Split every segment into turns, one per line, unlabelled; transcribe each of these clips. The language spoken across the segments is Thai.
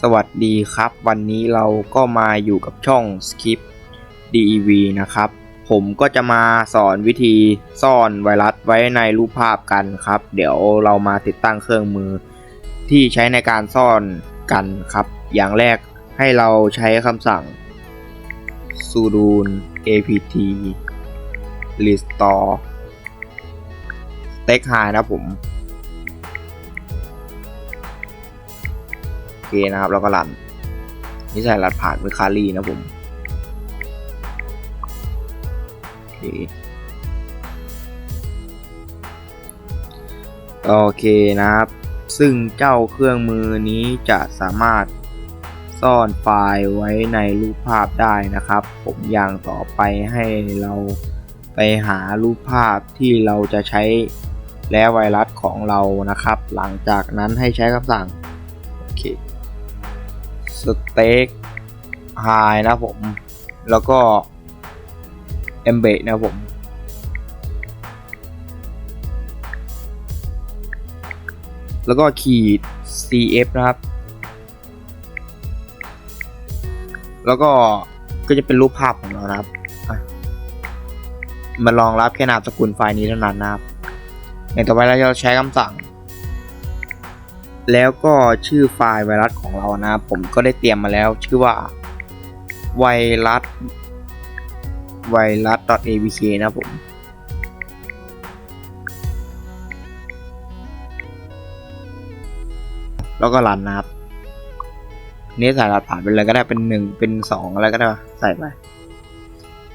สวัสดีครับ วันนี้เราก็มาอยู่กับช่อง Skip DEV นะครับ ผมก็จะมาสอนวิธีซ่อนไวรัสไว้ในรูปภาพกันครับ เดี๋ยวเรามาติดตั้งเครื่องมือ ที่ใช้ในการซ่อนกันครับ อย่างแรกให้เราใช้คำสั่ง sudo apt restore stack high นะผม เคนะครับ แล้วก็รันนี่ใส่รัดผ่านเป็นคารีนะผมโอเคโอเคนะครับ ซึ่งเจ้าเครื่องมือนี้จะสามารถซ่อนไฟล์ไว้ในรูปภาพได้นะครับ ผมอย่างต่อไปให้เราไปหารูปภาพที่เราจะใช้และไวรัสของเรานะครับ หลังจากนั้นให้ใช้คำสั่ง โอเค สเต็กไฮนะผม แล้วก็เอมเบนะผมแล้วก็ขีด cf นะครับ แล้วก็ก็จะเป็นรูปภาพของเรานะครับ มันรองรับแค่นามสกุลไฟล์นี้เท่านั้นนะครับอย่างต่อไปเราจะใช้คำสั่ง แล้วก็ชื่อไฟล์ไวรัสของเรานะ ผมก็ได้เตรียมมาแล้ว ชื่อว่าไวรัสไวรัส .abk นะผมแล้วก็รันนะครับนี่ใส่รหัสผ่านไปเลยก็ได้เป็นหนึ่งเป็นสองอะไรก็ได้ใส่ไป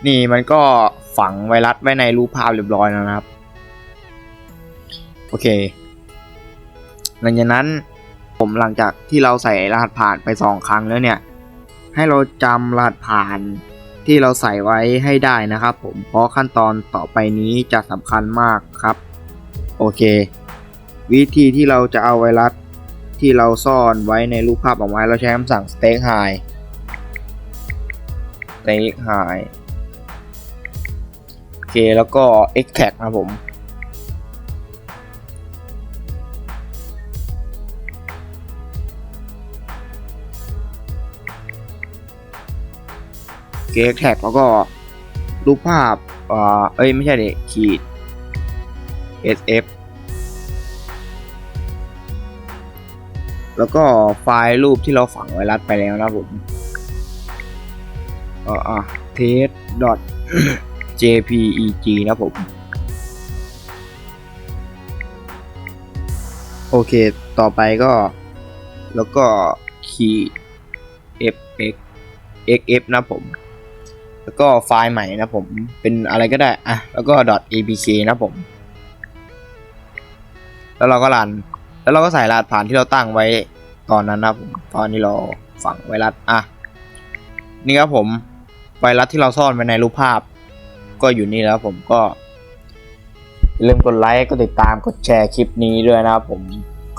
นี่มันก็ฝังไวรัสไว้ในรูปภาพเรียบร้อยแล้วนะครับ โอเค หลังจากนั้นผมหลังจากที่เราใส่รหัสผ่านไปสองครั้งแล้วเนี่ย ให้เราจำรหัสผ่านที่เราใส่ไว้ให้ได้นะครับ ผมเพราะขั้นตอนต่อไปนี้จะสำคัญมากครับ โอเค วิธีที่เราจะเอาไวรัสที่เราซ่อนไว้ในรูปภาพออกมาเราใช้คำสั่ง stake high stake high โอเคแล้วก็ extract นะผม เกแท็กแล้วก็รูปภาพเอ่อเอ้ยไม่ใช่เด็กขีด sf แล้วก็ไฟล์รูปที่เราฝังไวรัสไปแล้วนะผมเอ่ออะ test jpeg นะผม โอเค ต่อไปก็ แล้วก็ขีด fx xf นะผม แล้วก็ไฟล์ใหม่นะผมเป็นอะไรก็ได้อะแล้วก็ .apk นะผม แล้วเราก็รัน แล้วเราก็ใส่รหัสผ่านที่เราตั้งไว้ตอนนั้นนะผมตอนที่เราฝังไวรัสอะนี่ครับผมไวรัสที่เราซ่อนไว้ในรูปภาพ ก็อยู่นี่แล้วผมก็อย่าลืมกดไลค์กดติดตามกดแชร์คลิปนี้ด้วยนะครับผม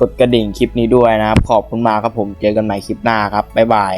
กดกระดิ่งคลิปนี้ด้วยนะครับ ขอบคุณมากครับผมเจอกันใหม่คลิปหน้าครับ บ๊ายบาย